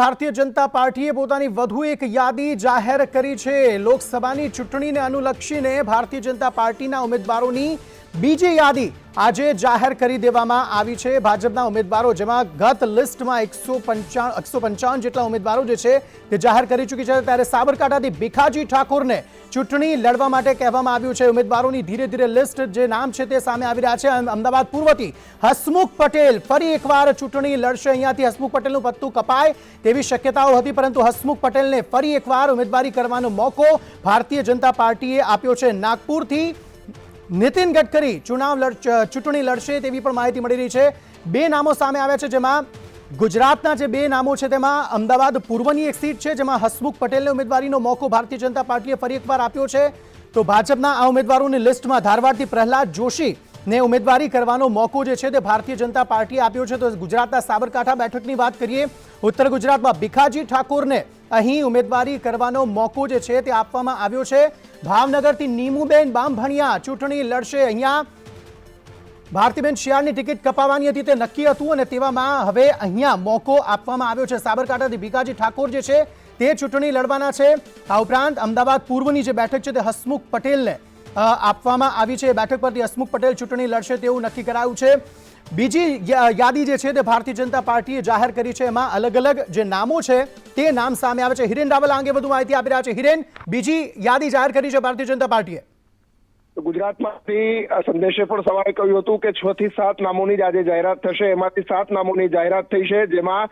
ભારતીય જનતા પાર્ટીએ પોતાની વધુ એક યાદી જાહેર કરી છે. લોકસભાની ચૂંટણીને અનુલક્ષીને ભારતીય જનતા પાર્ટીના ઉમેદવારોની બીજી યાદી આજે જાહેર કરી દેવામાં આવી છે ભાજપના ઉમેદવારો, જેમાં ગત લિસ્ટમાં એકસો પંચાવન એકસો પંચાવન જેટલા ઉમેદવારો જે છે તે જાહેર કરી ચૂકી છે. ત્યારે સાબરકાંઠાથી ભીખાજી ઠાકોરને ચૂંટણી લડવા માટે કહેવામાં આવ્યું છે. ઉમેદવારોની ધીરે ધીરે લિસ્ટ જે નામ છે તે સામે આવી રહ્યા છે. અમ- અમદાવાદ પૂર્વથી હસમુખ પટેલ ફરી એકવાર ચૂંટણી લડશે. અહીંયાથી હસમુખ પટેલનું પત્તું કપાય તેવી શક્યતાઓ હતી, પરંતુ હસમુખ પટેલને ફરી એકવાર ઉમેદવારી કરવાનો મોકો ભારતીય જનતા પાર્ટીએ આપ્યો છે. નાગપુરથી નીતિન ગડકરી ચુનાવ ચૂંટણી લડશે તેવી પણ માહિતી મળી રહી છે. બે નામો સામે આવ્યા છે જેમાં ગુજરાતના જે બે નામો છે તેમાં અમદાવાદ પૂર્વની એક સીટ છે, જેમાં હસમુખ પટેલને ઉમેદવારીનો મોકો ભારતીય જનતા પાર્ટીએ ફરી એકવાર આપ્યો છે. તો ભાજપના આ ઉમેદવારોની લિસ્ટમાં ધારવાડથી પ્રહલાદ જોશી ને ઉમેદવારી કરવાનો મોકો જે છે તે ભારતીય જનતા પાર્ટીએ આપ્યો છે. તો ગુજરાતના સાબરકાંઠા બેઠકની વાત કરીએ, ઉત્તર ગુજરાતમાં ભીખાજી ઠાકોરને અહીં ઉમેદવારી કરવાનો મોકો જે છે તે આપવામાં આવ્યો છે. ભાવનગરથી નીમુબેન બામભણિયા ચૂંટણી લડશે. અહીંયા ભારતીબેન શિયાળની ટિકિટ કપાવવાની હતી, તે નક્કી હતું અને તેવામાં હવે અહીંયા મોકો આપવામાં આવ્યો છે. સાબરકાંઠાથી ભીખાજી ઠાકોર જે છે તે ચૂંટણી લડવાના છે. આ ઉપરાંત અમદાવાદ પૂર્વની જે બેઠક છે તે હસમુખ પટેલને આપવામાં આવી છે. બેઠક પરથી હસમુખ પટેલ ચૂંટણી લડશે તેવું નક્કી કરાયું છે. બીજી યાદી જે છે તે ભારતીય જનતા પાર્ટીએ જાહેર કરી છે. એમાં અલગ અલગ જે નામો છે તે નામ સામે આવે છે. હિરેન રાવલ અંગે વધુ માહિતી આપી રહ્યા છે. હિરેન, બીજી યાદી જાહેર કરી છે ભારતીય જનતા પાર્ટીએ? ગુજરાતમાંથી સંદેશે પણ સવારે કહ્યું હતું કે છ થી સાત નામોની જ આજે જાહેરાત થશે. એમાંથી સાત નામોની જાહેરાત થઈ છે, જેમાં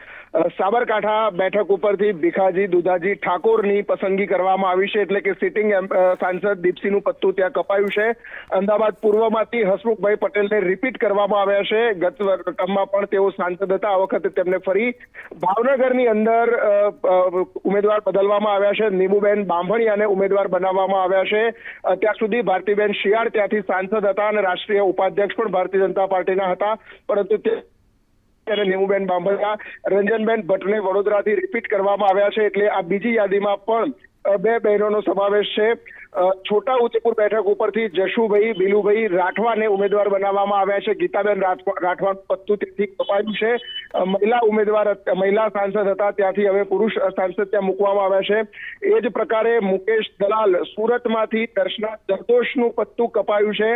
સાબરકાંઠા બેઠક ઉપરથી ભીખાજી, દુધાજી ઠાકોરની પસંદગી કરવામાં આવી છે. એટલે કે સિટિંગ સાંસદ દીપસિંહનું પત્તું ત્યાં કપાયું છે. અમદાવાદ પૂર્વમાંથી હસમુખભાઈ પટેલને રિપીટ કરવામાં આવ્યા છે. ગત ટર્મમાં પણ તેઓ સાંસદ હતા. આ વખતે તેમને ફરી ભાવનગરની અંદર ઉમેદવાર બદલવામાં આવ્યા છે. નીમુબેન બાંભણિયાને ઉમેદવાર બનાવવામાં આવ્યા છે. અત્યાર સુધી ભારતીબેન શિયાળ ત્યાંથી સાંસદ હતા અને રાષ્ટ્રીય ઉપાધ્યક્ષ પણ ભારતીય જનતા પાર્ટીના હતા. પરંતુ અને નીમુબેન બાંભણિયા, રંજનબેન ભટ્ટને વડોદરાથી રિપીટ કરવામાં આવ્યા છે. એટલે આ બીજી યાદીમાં પણ બે બહેનોનો સમાવેશ છે. છોટા ઉદેપુર બેઠક ઉપરથી જશુભાઈ, બિલુભાઈ રાઠવાને ઉમેદવાર બનાવવામાં આવ્યા છે. ગીતાબેન રાઠવા રાઠવાનું પત્તું ત્યાંથી કપાયું છે. મહિલા ઉમેદવાર મહિલા સાંસદ હતા. ત્યાંથી હવે પુરુષ સાંસદ ત્યાં મૂકવામાં આવ્યા છે. એ જ પ્રકારે મુકેશ દલાલ સુરતમાંથી દર્શના જરદોશનું પત્તું કપાયું છે.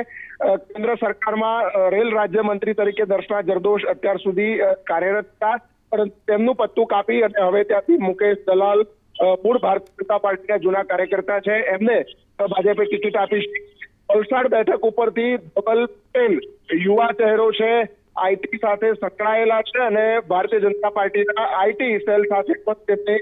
કેન્દ્ર સરકારમાં રેલ રાજ્યમંત્રી તરીકે દર્શના જરદોશ અત્યાર સુધી કાર્યરત હતા. પરંતુ તેમનું પત્તું કાપી અને હવે ત્યાંથી મુકેશ દલાલ મૂળ ભારતીય જનતા પાર્ટીના જૂના કાર્યકર્તા છે. એમને ભાજપે ટિકિટ આપી છે. વલસાડ બેઠક ઉપરથી ધવલ પટેલ યુવા ચહેરો છે. આઈટી સાથે સંકળાયેલા છે અને ભારતીય જનતા પાર્ટીના આઈટી સેલ સાથે પણ તેમને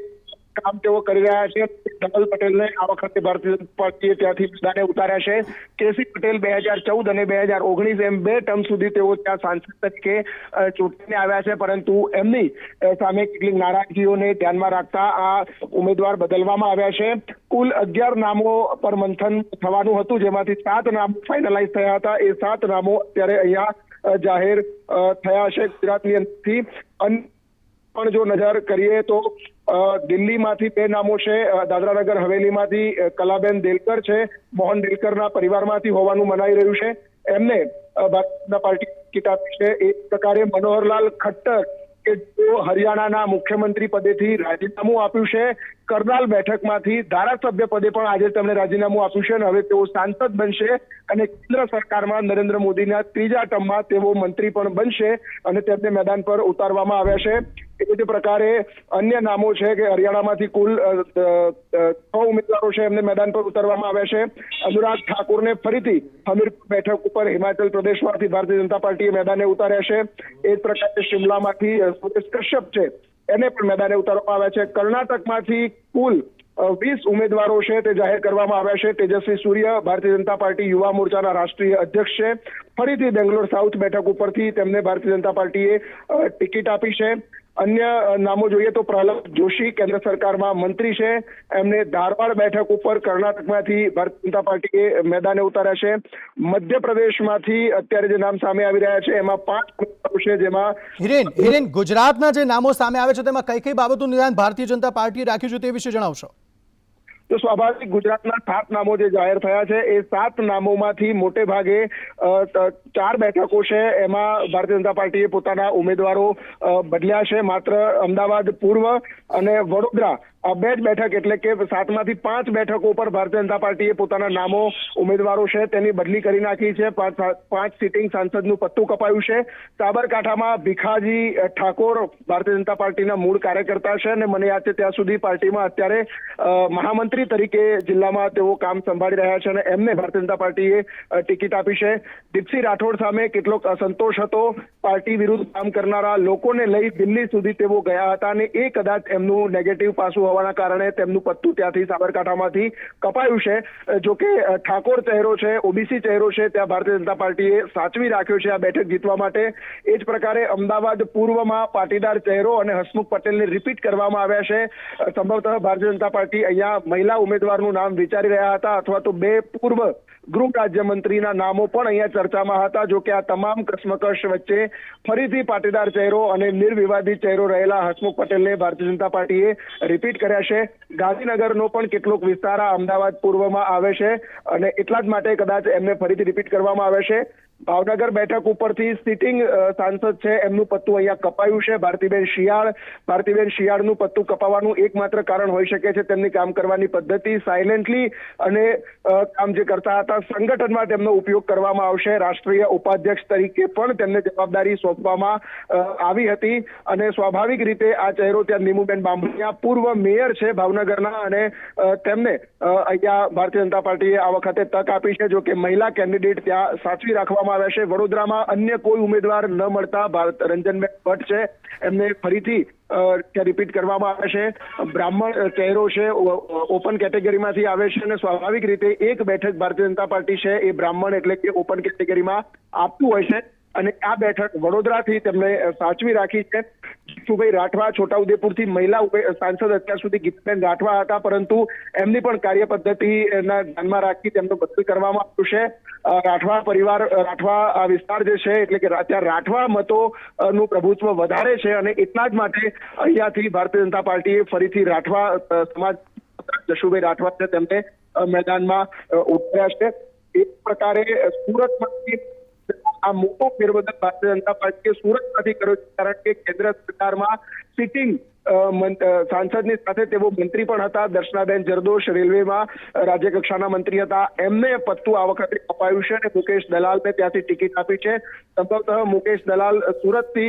કામ તેઓ કરી રહ્યા છે. ધવલ પટેલને આ વખતે ભારતીય જનતા પાર્ટીએ ત્યાંથી મેદાને ઉતાર્યા છે. કેસી પટેલ બે હજાર ચૌદ અને બે હજાર ઓગણીસ એમ બે ટર્મ સુધી તેઓ ત્યાં સાંસદ તરીકે ચૂંટણીને આવ્યા છે. પરંતુ એમની સામે કેટલીક નારાજગીઓને ધ્યાનમાં રાખતા આ ઉમેદવાર બદલવામાં આવ્યા છે. કુલ અગિયાર નામો પર મંથન થવાનું હતું, જેમાંથી સાત નામો ફાઇનલાઇઝ થયા હતા. એ સાત નામો અત્યારે અહીંયા જાહેર થયા છે ગુજરાતની અંદરથી. અન્ય પણ જો નજર કરીએ તો દિલ્હીમાંથી બે નામો છે. દાદરાનગર હવેલીમાંથી કલાબેન દેલકર છે. મોહન દેલકરના પરિવારમાંથી હોવાનું મનાઈ રહ્યું છે. એમને ભારતીય પાર્ટી આપી છે. એ પ્રકારે મનોહરલાલ ખટ્ટર, કે હરિયાણાના મુખ્યમંત્રી પદેથી રાજીનામું આપ્યું છે કરનાલ બેઠકમાંથી ધારાસભ્ય પદે પણ આજે તેમણે રાજીનામું આપ્યું છે અને હવે તેઓ સાંસદ બનશે અને કેન્દ્ર સરકારમાં નરેન્દ્ર મોદીના ત્રીજા ટર્મમાં તેઓ મંત્રી પણ બનશે અને તેમને મેદાન પર ઉતારવામાં આવ્યા છે. એ જ પ્રકારે અન્ય નામો છે કે હરિયાણામાંથી કુલ છ ઉમેદવારો છે એમને મેદાન પર ઉતારવામાં આવ્યા છે. અનુરાગ ઠાકુરને ફરીથી હમીરપુર બેઠક ઉપર હિમાચલ પ્રદેશમાંથી ભારતીય જનતા પાર્ટીએ મેદાને ઉતાર્યા છે. એ જ પ્રકારે શિમલામાંથી સુરેશ કશ્યપ છે. એને પણ મેદાને ઉતારવામાં આવ્યા છે. કર્ણાટકમાંથી કુલ વીસ ઉમેદવારો છે તે જાહેર કરવામાં આવ્યા છે. તેજસ્વી સૂર્ય, ભારતીય જનતા પાર્ટી યુવા મોરચાના રાષ્ટ્રીય અધ્યક્ષ છે. ફરીથી બેંગ્લોર સાઉથ બેઠક ઉપરથી તેમને ભારતીય જનતા પાર્ટીએ ટિકિટ આપી છે. અન્ય નામો જોઈએ તો પ્રહલાદ જોશી કેન્દ્ર સરકારમાં મંત્રી છે. એમને ધારવાડ બેઠક ઉપર કર્ણાટકમાંથી ભારતીય જનતા પાર્ટીએ મેદાને ઉતાર્યા છે. મધ્યપ્રદેશમાંથી અત્યારે જે નામ સામે આવી રહ્યા છે, એમાં પાંચ છે જેમાં હિરેન હિરેન, ગુજરાતના જે નામો સામે આવે છે, તેમાં કઈ કઈ બાબતનું નિદાન ભારતીય જનતા પાર્ટીએ રાખ્યું છે તે વિશે જણાવશો. તો સ્વાભાવિક ગુજરાતના સાત નામો જે જાહેર થયા છે, એ સાત નામોમાંથી મોટે ભાગે ચાર બેઠકો છે. એમાં ભારતીય જનતા પાર્ટીએ પોતાના ઉમેદવારો બદલ્યા છે. માત્ર અમદાવાદ પૂર્વ અને વડોદરા બે જ બેઠક એટલે કે સાતમાંથી પાંચ બેઠકો પર ભારતીય જનતા પાર્ટીએ પોતાના નામો, ઉમેદવારો છે તેની બદલી કરી નાખી છે. પાંચ સિટિંગ સાંસદનું પત્તું કપાયું છે. સાબરકાંઠામાં ભીખાજી ઠાકોર ભારતીય જનતા પાર્ટીના મૂળ કાર્યકર્તા છે અને મને યાદ છે ત્યાં સુધી પાર્ટીમાં અત્યારે મહામંત્રી તરીકે જિલ્લામાં તેઓ કામ સંભાળી રહ્યા છે અને એમને ભારતીય જનતા પાર્ટીએ ટિકિટ આપી છે. દીપસિંહ રાઠોડ સામે કેટલોક અસંતોષ હતો. પાર્ટી વિરુદ્ધ કામ કરનારા લોકોને લઈ દિલ્હી સુધી તેઓ ગયા હતા અને એ કદાચ એમનું નેગેટિવ પાસું હોવાના કારણે તેમનું પત્તું ત્યાંથી સાબરકાંઠામાંથી કપાયું છે. જો કે ઠાકોર ચહેરો છે, ઓબીસી ચહેરો છે, ત્યાં ભારતીય જનતા પાર્ટીએ સાચવી રાખ્યો છે આ બેઠક જીતવા માટે. એ જ પ્રકારે અમદાવાદ પૂર્વમાં પાટીદાર ચહેરો અને હસમુખ પટેલને રિપીટ કરવામાં આવ્યા છે. સંભવતઃ ભારતીય જનતા પાર્ટી અહીંયા મહિલા ઉમેદવારનું નામ વિચારી રહ્યા હતા અથવા તો બે પૂર્વ ગૃહ રાજ્યમંત્રીના નામો પણ અહીંયા ચર્ચામાં હતા. જો કે આ તમામ કશ્મકશ વચ્ચે ફરીથી પાટીદાર ચહેરો અને નિર્વિવાદી ચહેરો રહેલા હસમુખ પટેલને ભારતીય જનતા પાર્ટીએ રિપીટ કર્યા છે. ગાંધીનગરનો પણ કેટલોક વિસ્તાર આ અમદાવાદ પૂર્વમાં આવે છે અને એટલા જ માટે કદાચ એમને ફરીથી રિપીટ કરવામાં આવે છે. ભાવનગર બેઠક ઉપરથી સિટિંગ સાંસદ છે, એમનું પત્તું અહીંયા કપાયું છે. ભારતીબેન શિયાળ, ભારતીબેન શિયાળનું પત્તું કપાવવાનું એકમાત્ર કારણ હોઈ શકે છે તેમની કામ કરવાની પદ્ધતિ. સાયલેન્ટલી અને કામ જે કરતા હતા, સંગઠનમાં તેમનો ઉપયોગ કરવામાં આવશે. રાષ્ટ્રીય ઉપાધ્યક્ષ તરીકે પણ તેમને જવાબદારી સોંપવામાં આવી હતી. અને સ્વાભાવિક રીતે આ ચહેરો ત્યાં નીમુબેન બાંભણિયા પૂર્વ મેયર છે ભાવનગરના અને તેમને અહીંયા ભારતીય જનતા પાર્ટીએ આ વખતે તક આપી છે, જો કે મહિલા કેન્ડિડેટ ત્યાં સાચવી રાખવામાં આવ્યા છે. વડોદરામાં અન્ય કોઈ ઉમેદવાર ન મળતા ભારત રંજનબેન ભટ્ટ છે. એમને ફરીથી રિપીટ કરવામાં આવે છે. બ્રાહ્મણ ચહેરો છે ઓપન કેટેગરીમાંથી આવે છે અને સ્વાભાવિક રીતે એક બેઠક ભારતીય જનતા પાર્ટી છે એ બ્રાહ્મણ એટલે કે ઓપન કેટેગરીમાં આપતું હોય છે. અને આ બેઠક વડોદરાથી તેમણે સાચવી રાખી છે. જીતુભાઈ રાઠવા છોટાઉદેપુરથી મહિલા સાંસદ અત્યાર સુધી ગીતબેન રાઠવા હતા, પરંતુ એમની પણ કાર્ય પદ્ધતિના ધ્યાનમાં રાખી તેમનું બદલી કરવામાં આવ્યું છે. રાઠવા પરિવાર રાઠવા વિસ્તાર જે છે, એટલે કે અત્યારે ત્યાં રાઠવા મતો નું પ્રભુત્વ વધારે છે અને એટલા જ માટે અહીંયાથી ભારતીય જનતા પાર્ટીએ ફરીથી રાઠવા સમાજ જશુભાઈ રાઠવા છે તેમને મેદાનમાં ઉતાર્યા છે. એક પ્રકારે સુરતમાંથી આ મોટો ફેરબદલ ભારતીય જનતા પાર્ટીએ સુરતમાંથી કર્યો કારણ કે કેન્દ્ર સરકારમાં સિટિંગ સાંસદની સાથે તેઓ મંત્રી પણ હતા. દર્શનાબેન જરદોશ રેલવેમાં રાજ્યકક્ષાના રાજ્ય કક્ષાના મંત્રી હતા. એમને પત્તું આ વખતે અપાયું છે અને મુકેશ દલાલને ત્યાંથી ટિકિટ આપી છે. સંભવતઃ મુકેશ દલાલ સુરતથી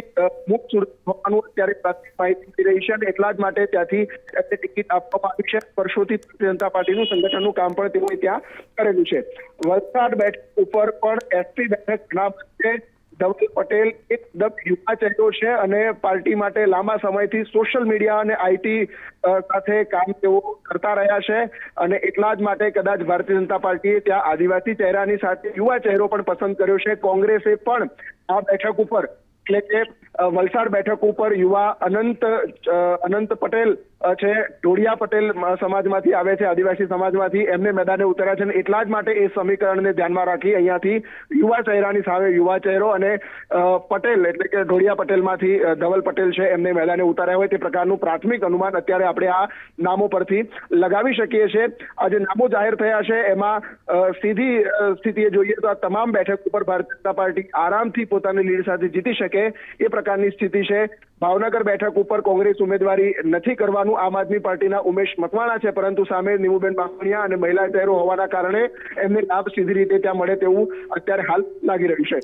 મુખ સુરત હોવાનું અત્યારે પ્રાથમિક માહિતી મળી રહી છે અને એટલા જ માટે ત્યાંથી એમને ટિકિટ આપવામાં આવી છે. વર્ષોથી ભારતીય જનતા પાર્ટીનું સંગઠનનું કામ પણ તેઓએ ત્યાં કરેલું છે. વલસાડ બેઠક ઉપર પણ એસપી બેઠક ઘણા ધવલ પટેલ એકદમ યુવા ચહેરો છે અને પાર્ટી માટે લાંબા સમયથી સોશિયલ મીડિયા અને આઈટી સાથે કામ તેઓ કરતા રહ્યા છે. અને એટલા જ માટે કદાચ ભારતીય જનતા પાર્ટીએ ત્યાં આદિવાસી ચહેરાની સાથે યુવા ચહેરો પણ પસંદ કર્યો છે. કોંગ્રેસે પણ આ બેઠક ઉપર એટલે કે વલસાડ બેઠક ઉપર યુવા અનંત અનંત પટેલ છે. ઢોળિયા પટેલ સમાજમાંથી આવે છે, આદિવાસી સમાજમાંથી. એમને મેદાને ઉતર્યા છે અને એટલા જ માટે એ સમીકરણને ધ્યાનમાં રાખી અહીંયાથી યુવા ચહેરાની સામે યુવા ચહેરો અને પટેલ એટલે કે ઢોળિયા પટેલમાંથી ધવલ પટેલ છે, એમને મેદાને ઉતાર્યા હોય તે પ્રકારનું પ્રાથમિક અનુમાન અત્યારે આપણે આ નામો પરથી લગાવી શકીએ છીએ. આ જે નામો જાહેર થયા છે. એમાં સીધી સ્થિતિએ જોઈએ તો આ તમામ બેઠક ઉપર ભારતીય જનતા પાર્ટી આરામથી પોતાની લીડ સાથે જીતી શકે એ પ્રકારની સ્થિતિ છે. ભાવનગર બેઠક ઉપર કોંગ્રેસ ઉમેદવારી નથી કરવાનું, આમ આદમી પાર્ટીના ઉમેશ મકવાણા છે, પરંતુ સામે નીમુબેન બામણિયા અને મહિલા ચહેરો હોવાના કારણે એમને લાભ સીધી રીતે ત્યાં મળે તેવું અત્યારે હાલ લાગી રહ્યું છે.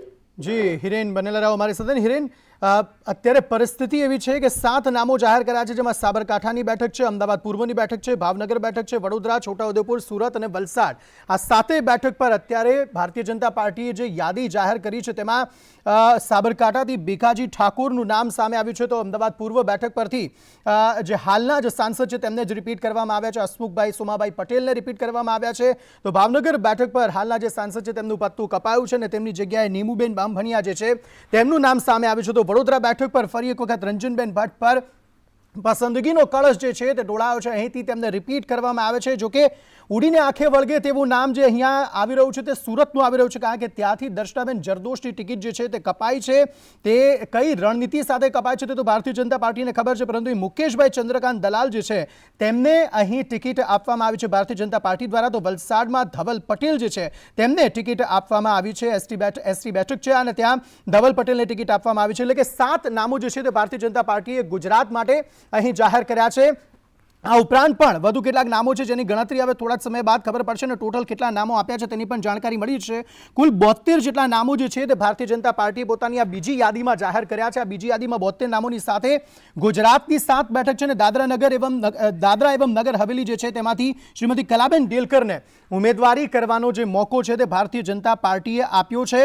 જી, હિરેન બનેલા રાવ અમારી સાથે હિરેન? અત્યારે પરિસ્થિતિ એવી છે કે સાત નામો જાહેર કર્યા છે, જેમાં સાબરકાંઠાની બેઠક છે, અમદાવાદ પૂર્વની બેઠક છે, ભાવનગર બેઠક છે, વડોદરા, છોટાઉદેપુર, સુરત અને વલસાડ. આ સાતેય બેઠક પર અત્યારે ભારતીય જનતા પાર્ટીએ જે યાદી જાહેર કરી છે, તેમાં સાબરકાંઠાથી ભીખાજી ઠાકોરનું નામ સામે આવ્યું છે, તો અમદાવાદ પૂર્વ બેઠક પરથી જે હાલના જે સાંસદ છે, તેમને જ રિપીટ કરવામાં આવ્યા છે. હસમુખભાઈ સોમાભાઈ પટેલને રિપીટ કરવામાં આવ્યા છે. તો ભાવનગર બેઠક પર હાલના જે સાંસદ છે, તેમનું પત્તું કપાયું છે અને તેમની જગ્યાએ નીમુબેન બામભણિયા જે છે, તેમનું નામ સામે આવ્યું છે. તો વડોદરા બેઠક પર ફરી એક વખત રંજનબેન ભટ્ટ પર પસંદગીનો કળશ જે છે તે ડોળાયો છે. અહીંથી તેમને રિપીટ કરવામાં આવે છે. જોકે ઉડીને આંખે વળગે તેવું નામ જે અહીંયા આવી રહ્યું છે તે સુરતનું આવી રહ્યું છે, કારણ કે ત્યાંથી દર્શનાબેન જરદોશની ટિકિટ જે છે તે કપાઈ છે. તે કઈ રણનીતિ સાથે કપાય છે તે તો ભારતીય જનતા પાર્ટીને ખબર છે, પરંતુ મુકેશભાઈ ચંદ્રકાંત દલાલ જે છે તેમને અહીં ટિકિટ આપવામાં આવી છે ભારતીય જનતા પાર્ટી દ્વારા. તો વલસાડમાં ધવલ પટેલ જે છે તેમને ટિકિટ આપવામાં આવી છે. એસટી બેઠક એસટી બેઠક છે અને ત્યાં ધવલ પટેલને ટિકિટ આપવામાં આવી છે. એટલે કે સાત નામો જે છે તે ભારતીય જનતા પાર્ટીએ ગુજરાત માટે અહીં જાહેર કર્યા છે. આ ઉપરાંત પણ વધુ કેટલાક નામો છે જેની ગણતરી હવે થોડા જ સમય બાદ ખબર પડશે અને ટોટલ કેટલા નામો આપ્યા છે તેની પણ જાણકારી મળી છે. કુલ બોતેર જેટલા નામો જે છે તે ભારતીય જનતા પાર્ટીએ પોતાની આ બીજી યાદીમાં જાહેર કર્યા છે. આ બીજી યાદીમાં બોતેર નામોની સાથે ગુજરાતની સાત બેઠક છે અને દાદરા નગર એવમ દાદરા એવમ નગર હવેલી જે છે તેમાંથી શ્રીમતી કલાબેન ડેલકરને ઉમેદવારી કરવાનો જે મોકો છે તે ભારતીય જનતા પાર્ટીએ આપ્યો છે.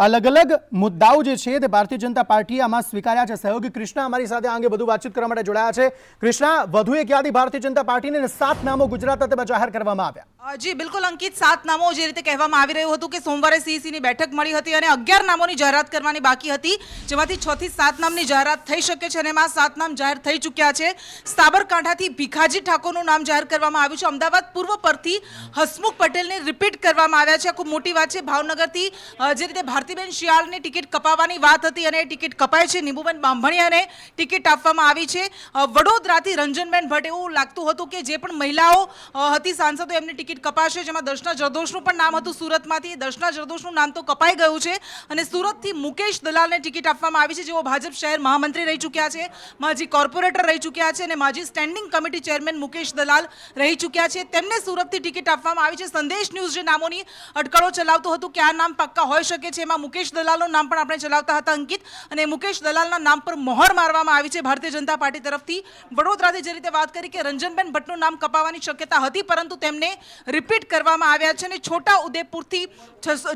અલગ અલગ મુદ્દાઓ જે છે તે ભારતીય જનતા પાર્ટીએ આમાં સ્વીકાર્યા છે. સહયોગી કૃષ્ણા અમારી સાથે આ અંગે વધુ વાતચીત કરવા માટે જોડાયા છે. કૃષ્ણા, વધુ એક યાદી ભારતીય જનતા પાર્ટીને સાત નામો ગુજરાત તેમાં જાહેર કરવામાં આવ્યા. જી, બિલકુલ અંકિત. સાત નામો જે રીતે કહેવામાં આવી રહ્યું હતું કે સોમવારે સીસીની બેઠક મળી હતી અને અગિયાર નામોની જાહેરાત કરવાની બાકી હતી, જેમાંથી છ થી સાત નામની જાહેરાત થઈ શકે છે અને એમાં સાત નામ જાહેર થઈ ચૂક્યા છે. સાબરકાંઠાથી ભીખાજી ઠાકોરનું નામ જાહેર કરવામાં આવ્યું છે. અમદાવાદ પૂર્વ પરથી હસમુખ પટેલને રિપીટ કરવામાં આવ્યા છે. ખૂબ મોટી વાત છે. ભાવનગરથી જે રીતે ભારતીબેન શિયાળની ટિકિટ કપાવવાની વાત હતી અને ટિકિટ કપાય છે. નિંબુબેન બાંભણિયાને ટિકિટ આપવામાં આવી છે. વડોદરાથી રંજનબેન ભટ્ટ એવું લાગતું હતું કે જે પણ મહિલાઓ હતી સાંસદો એમની ટિકિટ કપાશે, જેમાં દર્શના જરદોશનું પણ નામ હતું સુરતમાંથી. દર્શના જરદોશનું નામ તો કપાઈ ગયું છે અને સુરતથી મુકેશ દલાલને ટિકિટ આપવામાં આવી છે. જેઓ ભાજપ શહેર મહામંત્રી રહી ચૂક્યા છે, માજી કોર્પોરેટર રહી ચૂક્યા છે અને માજી standing committee chairman Mukesh Dalal રહી ચૂક્યા છે. તેમને સુરતથી ટિકિટ આપવામાં આવી છે. સંદેશ ન્યૂઝ જે નામોની અટકળો ચલાવતું હતું કે આ નામ પક્કા હોઈ શકે છે, એમાં મુકેશ દલાલનું નામ પણ આપણે ચલાવતા હતા અંકિત. અને મુકેશ દલાલના નામ પર મોહર મારવામાં આવી છે ભારતીય જનતા પાર્ટી તરફથી. વડોદરાથી જે રીતે વાત કરી કે રંજનબેન ભટ્ટનું નામ કપાવવાની શક્યતા હતી, પરંતુ તેમને રિપીટ કરવામાં આવ્યા છે અને છોટા ઉદેપુરથી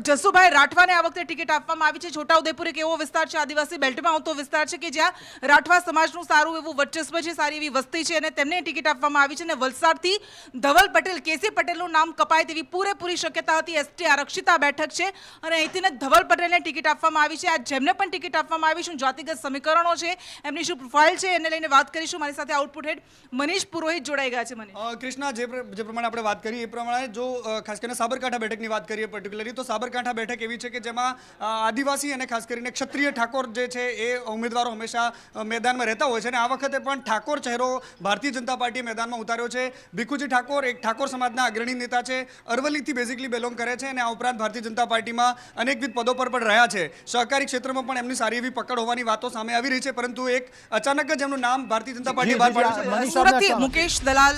જસુભાઈ રાઠવાને આ વખતે ટિકિટ આપવામાં આવી છે. છોટા ઉદેપુર એક એવો વિસ્તાર છે, આદિવાસી બેલ્ટમાં આવતો વિસ્તાર છે કે જ્યાં રાઠવા સમાજનું સારું એવું વર્ચસ્વ છે, સારી એવી વસ્તી છે અને તેમને ટિકિટ આપવામાં આવી છે અને વલસાડથી ધવલ પટેલ, કેસી પટેલનું નામ કપાય તેવી પૂરેપૂરી શક્યતા હતી. એસટી આરક્ષિતા બેઠક છે અને અહીંથી ધવલ પટેલને ટિકિટ આપવામાં આવી છે. આ જેમને પણ ટિકિટ આપવામાં આવી શું જાતિગત સમીકરણો છે? એમની શું પ્રોફાઇલ છે? એને લઈને વાત કરીશું. મારી સાથે આઉટપુટ હેડ મનીષ પુરોહિત જોડાઈ ગયા છે મને કૃષ્ણા, જે પ્રમાણે આપણે વાત કરી, એ પ્રમાણે જો ખાસ કરીને સાબરકાંઠા બેઠકની વાત કરીએ પર્ટિક્યુલરલી તો સાબરકાંઠા બેઠક એવી છે કે જેમાં આદિવાસી અને ખાસ કરીને ક્ષત્રિય ઠાકોર જે છે એ ઉમેદવારો હંમેશા મેદાનમાં રહેતા હોય છે અને આ વખતે પણ ઠાકોર ચહેરો ભારતીય જનતા પાર્ટીએ મેદાનમાં ઉતાર્યો છે. ભીખુજી ઠાકોર એક ઠાકોર સમાજના અગ્રણી નેતા છે. અરવલ્લીથી બેઝિકલી બિલોંગ કરે છે અને આ ઉપરાંત ભારતીય જનતા પાર્ટીમાં અનેકવિધ પદો પર પણ રહ્યા છે. સહકારી ક્ષેત્રમાં પણ એમની સારી એવી પકડ હોવાની વાતો સામે આવી રહી છે પરંતુ એક અચાનક જ એમનું નામ ભારતીય જનતા પાર્ટી બહાર પાડ્યું છે. મુકેશ દલાલ.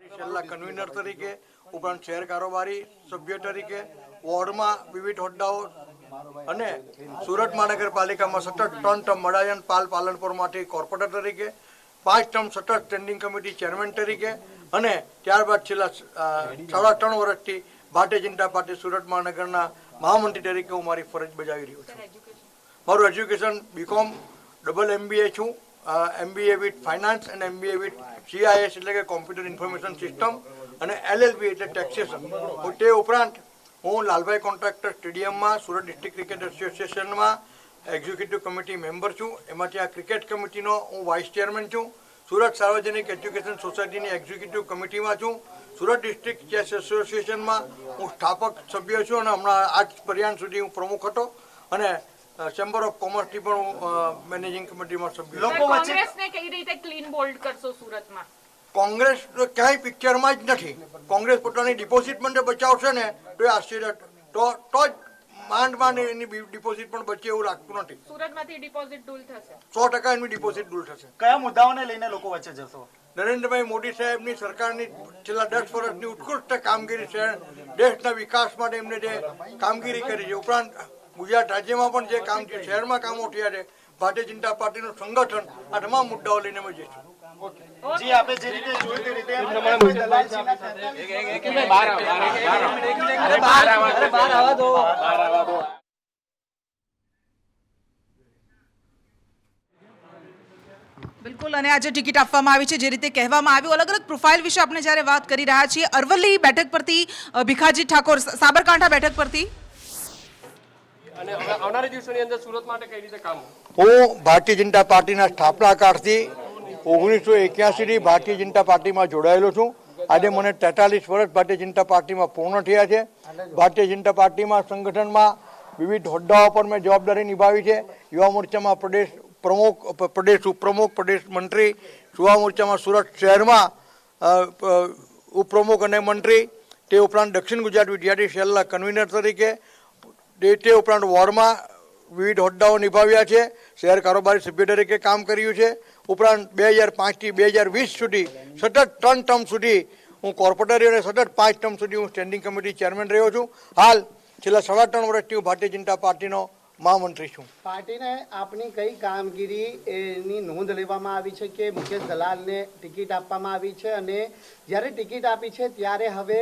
છેલ્લા કન્વીનર તરીકે ઉપરાંત શહેર કારોબારી સભ્ય તરીકે વોર્ડમાં વિવિધ હોદ્દાઓ અને સુરત મહાનગરપાલિકામાં સતત ત્રણ ટર્મ મડાયન પાલ પાલનપુરમાંથી કોર્પોરેટર તરીકે પાંચ ટર્મ સતત સ્ટેન્ડિંગ કમિટી ચેરમેન તરીકે અને ત્યારબાદ છેલ્લા સાડા ત્રણ વર્ષથી ભારતીય જનતા પાર્ટી સુરત મહાનગરના મહામંત્રી તરીકે હું મારી ફરજ બજાવી રહ્યો છું. મારું એજ્યુકેશન બીકોમ, ડબલ એમબીએ છું. એમબીએ વિથ ફાઇનાન્સ અને એમબીએ વિથ સીઆઈએસ એટલે કે કોમ્પ્યુટર ઇન્ફોર્મેશન સિસ્ટમ અને એલએલબી એટલે ટેક્સેશન. તે ઉપરાંત હું લાલભાઈ કોન્ટ્રાક્ટર સ્ટેડિયમમાં, સુરત ડિસ્ટ્રિક્ટ ક્રિકેટ એસોસિએશનમાં એક્ઝિક્યુટિવ કમિટી મેમ્બર છું. એમાંથી આ ક્રિકેટ કમિટીનો હું વાઇસ ચેરમેન છું. સુરત સાર્વજનિક એજ્યુકેશન સોસાયટીની એક્ઝિક્યુટિવ કમિટીમાં છું. સુરત ડિસ્ટ્રિક્ટ ચેસ એસોસિએશનમાં હું સ્થાપક સભ્ય છું અને હમણાં આજ પર્યાન સુધી હું પ્રમુખ હતો અને ચેમ્બર ઓફ કોમર્સથી પણ હું મેનેજિંગ કમિટીમાં સભ્ય લોકો કોંગ્રેસને કઈ રીતે ક્લીન બોલ્ડ કરશો સુરતમાં? કોંગ્રેસ તો ક્યાંય પિક્ચરમાં જ નથી. કોંગ્રેસ પોતાની ડિપોઝિટ પણ બચાવશે ને તો એ આશ્ચર્ય તો તો જ માંડ માંડ એની ડિપોઝિટ પણ બચે એવું લાગતું નથી. સુરતમાંથી ડિપોઝિટ ડૂલ થશે. સો ટકા એની ડિપોઝિટ ડૂલ થશે. કયા મુદ્દાઓને લઈને લોકો વચ્ચે જશો? નરેન્દ્રભાઈ મોદી સાહેબની સરકારની છેલ્લા દસ વર્ષની ઉત્કૃષ્ટ કામગીરી છે દેશના વિકાસ માટે એમને જે કામગીરી કરી છે ઉપરાંત ગુજરાત રાજ્યમાં પણ જે કામ છે શહેરમાં કામો થયા છે ભારતીય જનતા પાર્ટીનું સંગઠન આ તમામ મુદ્દાઓ લઈને અમે જઈશું જી આપે જે રીતે જોયું તે રીતે દલાલજીના સાથે- બિલકુલ અને આજે ટિકિટ આપવામાં આવી છે. જે રીતે કહેવામાં આવ્યું અલગ અલગ પ્રોફાઇલ વિશે આપણે જ્યારે વાત કરી રહ્યા છીએ અરવલ્લી બેઠક પરથી ભીખાજી ઠાકોર સાબરકાંઠા બેઠક પરથી. અને હવે આવનારા દિવસોની અંદર સુરત માટે કઈ રીતે કામ? હું ભારતીય જનતા પાર્ટીના સ્થાપના કાળથી ઓગણીસો એક્યાસીથી ભારતીય જનતા પાર્ટીમાં જોડાયેલો છું. આજે મને તેતાલીસ વર્ષ ભારતીય જનતા પાર્ટીમાં પૂર્ણ થયા છે. ભારતીય જનતા પાર્ટીમાં સંગઠનમાં વિવિધ હોદ્દાઓ પર મેં જવાબદારી નિભાવી છે. યુવા મોરચામાં પ્રદેશ પ્રમુખ પ્રદેશ, ઉપપ્રમુખ, પ્રદેશ મંત્રી, યુવા મોરચામાં સુરત શહેરમાં ઉપપ્રમુખ અને મંત્રી, તે ઉપરાંત દક્ષિણ ગુજરાત વિદ્યાર્થી સેલના કન્વીનર તરીકે, તે ઉપરાંત વોર્ડમાં વિવિધ હોદ્દાઓ નિભાવ્યા છે, શહેર કારોબારી સભ્ય તરીકે કામ કર્યું છે, ઉપરાંત બે હજાર પાંચથી બે હજાર વીસ સુધી સતત ત્રણ ટર્મ સુધી હું કોર્પોરેટર અને સતત પાંચ ટર્મ સુધી હું સ્ટેન્ડિંગ કમિટી ચેરમેન રહ્યો છું. હાલ છેલ્લા સાડા ત્રણ વર્ષથી હું ભારતીય જનતા પાર્ટીનો મહામંત્રી છું પાર્ટીને આપની કઈ કામગીરી એની નોંધ લેવામાં આવી છે કે મુકેશ દલાલને ટિકિટ આપવામાં આવી છે અને જ્યારે ટિકિટ આપી છે ત્યારે હવે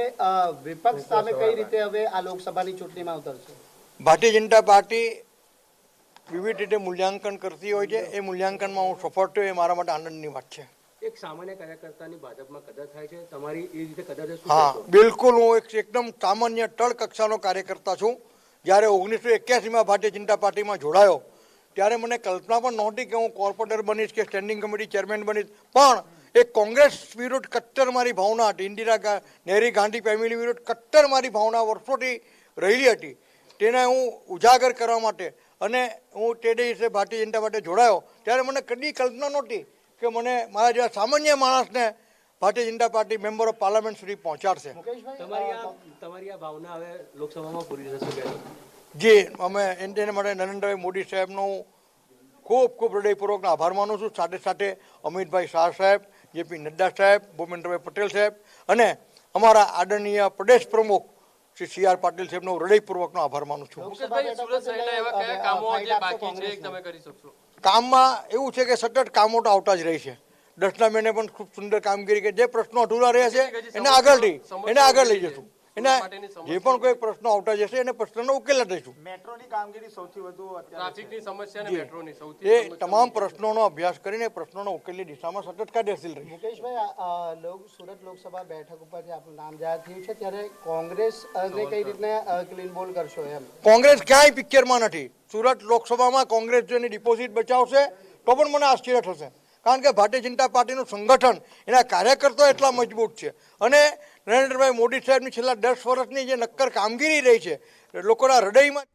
વિપક્ષ સામે કઈ રીતે હવે આ લોકસભાની ચૂંટણીમાં ઉતરશે? ભારતીય જનતા પાર્ટી વિવિધ રીતે મૂલ્યાંકન કરતી હોય છે. એ મૂલ્યાંકનમાં હું સફળ થયો એ મારા માટે આનંદની વાત છે. એક સામાન્ય કાર્યકર્તાની ભાજપમાં કદર થાય છે. તમારી એ રીતે કદર હા બિલકુલ હું એક એકદમ સામાન્ય તળ કક્ષાનો કાર્યકર્તા છું. જ્યારે ઓગણીસો એક્યાસીમાં ભારતીય જનતા પાર્ટીમાં જોડાયો, ત્યારે મને કલ્પના પણ નહોતી કે હું કોર્પોરેટર બનીશ કે સ્ટેન્ડિંગ કમિટી ચેરમેન બનીશ. પણ એ કોંગ્રેસ વિરુદ્ધ કટ્ટર મારી ભાવના હતી. ઇન્દિરા નહેરી ગાંધી ફેમિલી વિરુદ્ધ કટ્ટર મારી ભાવના વર્ષોથી રહેલી હતી. તેને હું ઉજાગર કરવા માટે અને હું તે દિવસે ભારતીય જનતા પાર્ટી જોડાયો, ત્યારે મને કદી કલ્પના નહોતી કે મને મારા જેવા સામાન્ય માણસને Bharatiya Janata party member of parliament સુધી પહોંચાડશે. મુકેશભાઈ તમારી આ ભાવના હવે લોકસભામાં પૂરી થશે જે અમે એને માટે નરેન્દ્રભાઈ મોદી સાહેબનો ખૂબ ખૂબ હૃદયપૂર્વકનો આભાર માનું છું. સાથે સાથે અમિતભાઈ શાહ સાહેબ જેપી નડ્ડા સાહેબ ભૂપેન્દ્રભાઈ પટેલ સાહેબ અને અમારા આદરણીય પ્રદેશ પ્રમુખ શ્રી સી આર પાટીલ સાહેબનો હૃદયપૂર્વકનો આભાર માનું છું. મુકેશભાઈ સુરત શહેરના એવા કયા કામો જે બાકી છે એ તમે કરી શકશો? કામમાં એવું છે કે સતત કામો તો આવતા જ રહે છે. દસના મહિને પણ ખૂબ સુંદર કામગીરી કે જે પ્રશ્નો અધૂરા રહ્યા છે એને આગળ લઈ એને આગળ લઈ જશું. એના જે પણ કોઈ પ્રશ્નો આવતા જશે એને પ્રશ્નનો ઉકેલ દઈશું મેટ્રોની કામગીરી સૌથી વધુ ટ્રાફિકની સમસ્યા અને મેટ્રોની સૌથી એ તમામ પ્રશ્નોનો અભ્યાસ કરીને પ્રશ્નોનો ઉકેલની દિશામાં સતત કાર્યશીલ રહી. મુકેશભાઈ લોક સુરત લોકસભા બેઠક ઉપર આપણું નામ જાહેર થયું છે ત્યારે કોંગ્રેસ ને કઈ રીતે ક્લીન બોલ કરશો એમ? કોંગ્રેસ ક્યાંય પિક્ચરમાં નથી. સુરત લોકસભામાં કોંગ્રેસ જો એની ડિપોઝિટ બચાવશે તો પણ મને આશ્ચર્ય થશે. કારણ કે ભારતીય જનતા પાર્ટીનું સંગઠન એના કાર્યકર્તાઓ એટલા મજબૂત છે. અને નરેન્દ્રભાઈ મોદી સાહેબની છેલ્લા દસ વર્ષની જે નક્કર કામગીરી રહી છે, લોકોના હૃદયમાં